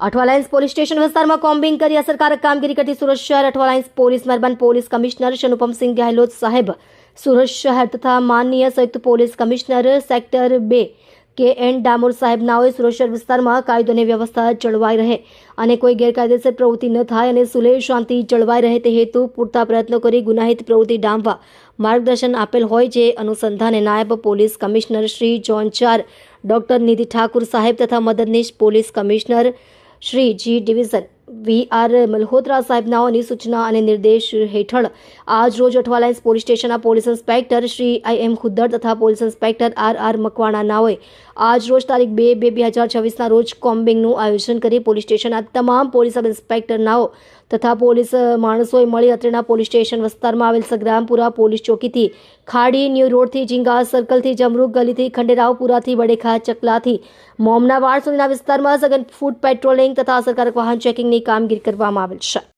Athwa Lines police station વિસ્તારમાં combing કરી અસરકારક કામગીરી કરતી સુરત શહેર અઠવાલાઇન્સ પોલીસ મહેરબાન પોલીસ કમિશનર શનુપમસિંહ ગહેલોત સાહેબ, સુરત શહેર તથા માનનીય સંયુક્ત પોલીસ કમિશનર સેક્ટર બે કે એન ડામોર સાહેબનાઓએ સુરક્ષા વિસ્તારમાં કાયદો અને વ્યવસ્થા જળવાઈ રહે અને કોઈ ગેરકાયદેસર પ્રવૃત્તિ ન થાય અને સુલેહ શાંતિ જળવાઈ રહે તે હેતુ પૂરતા પ્રયત્નો કરી ગુનાહિત પ્રવૃત્તિ ડામવા માર્ગદર્શન આપેલ હોય જે અનુસંધાને નાયબ પોલીસ કમિશનર શ્રી જોન ચાર, ડોક્ટર નિધિ ઠાકુર સાહેબ તથા મદદનીશ police commissioner Shri G division V R Malhotra સાહેબનાઓની સૂચના અને નિર્દેશ હેઠળ આજ રોજ અઠવાલાઇન્સ પોલીસ સ્ટેશનના police inspector Shri I M Khuddar તથા police inspector R R Makwana નાઓએ આજ રોજ તારીખ બે બે બે હજાર છવ્વીસના રોજ કોમ્બિંગનું આયોજન કરી પોલીસ સ્ટેશનના તમામ પોલીસ સબ ઇન્સ્પેક્ટર નાઓ તથા પોલીસ માણસોએ મળી અત્રેના પોલીસ સ્ટેશન વિસ્તારમાં આવેલ સગ્રામપુરા પોલીસ ચોકીથી ખાડી, ન્યૂ રોડથી ઝીંગા સર્કલથી જમરૂક ગલીથી ખંડેરાવપુરાથી વડેખા ચકલાથી મોમના વાડ સુધીના વિસ્તારમાં સઘન ફૂડ પેટ્રોલિંગ તથા અસરકારક વાહન ચેકિંગની કામગીરી કરવામાં આવેલ છે.